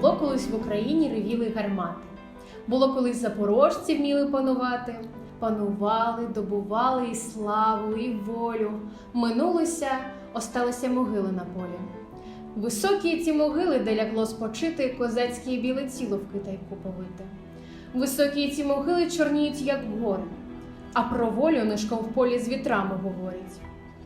колись в Україні ревіли гармати. Було колись запорожці вміли панувати, панували, добували і славу, і волю. Минулося, осталися могили на полі. Високі ці могили, де лягло спочити козацьке біле тіло в китайку повите. Високі ці могили чорніють, як гори, а про волю нишком в полі з вітрами говорять.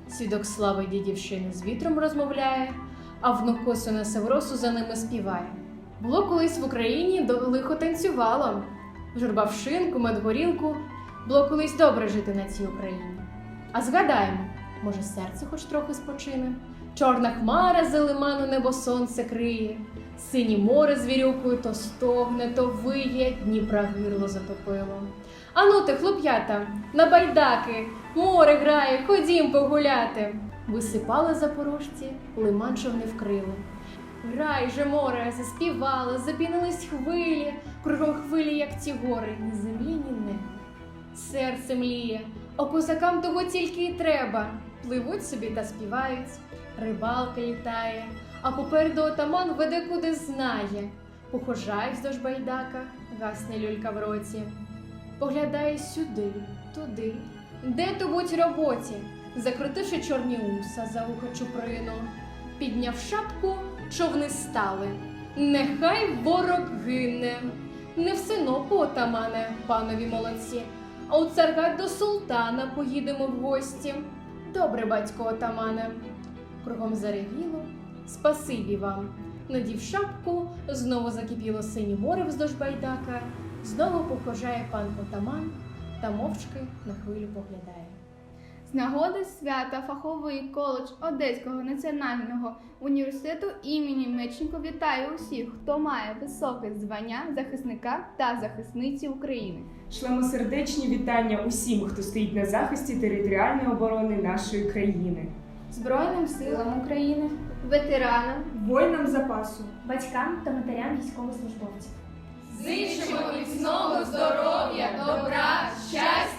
Свідок слави дідівщини з вітром розмовляє, а внук косу на севросу за ними співає. Було колись в Україні до лихо танцювало, журба в шинку, медгорілку. Було колись добре жити на цій Україні. А згадаємо, може, серце хоч трохи спочине. Чорна хмара за лиману небо сонце криє, синє море з вірюкою то стогне, то виє, Дніпра гирло затопило. Ану ти, хлоп'ята, на байдаки, море грає, ходім погуляти. Висипали запорожці, лиман човни вкрили. Грай же море, заспівали, запінились хвилі, кругом хвилі, як ті гори, ні землі, ні неба. Серце мліє, а козакам того тільки й треба. Пливуть собі та співають, рибалка літає, а попереду отаман веде куди знає. Похожай вздовж байдака, гасне люлька в роті. Поглядає сюди, туди, де то будь роботі, закрутивши чорні уса за вуха чуприну, підняв шапку, човни стали. Нехай ворог гине, не в синопу отамане, панові молодці, а у царгат до султана поїдемо в гості. Добре, батько отамане. Кругом заревіло, спасибі вам. Надів шапку, знову закипіло синє море вздовж байдака, знову похожає пан отаман та мовчки на хвилю поглядає. З нагоди свята фаховий коледж Одеського національного університету імені Мечникова вітає усіх, хто має високе звання захисника та захисниці України. Шлемо сердечні вітання усім, хто стоїть на захисті територіальної оборони нашої країни, Збройним силам України, ветеранам, воїнам запасу. батькам та матерям військовослужбовців. Зичимо міцного здоров'я, добра, щастя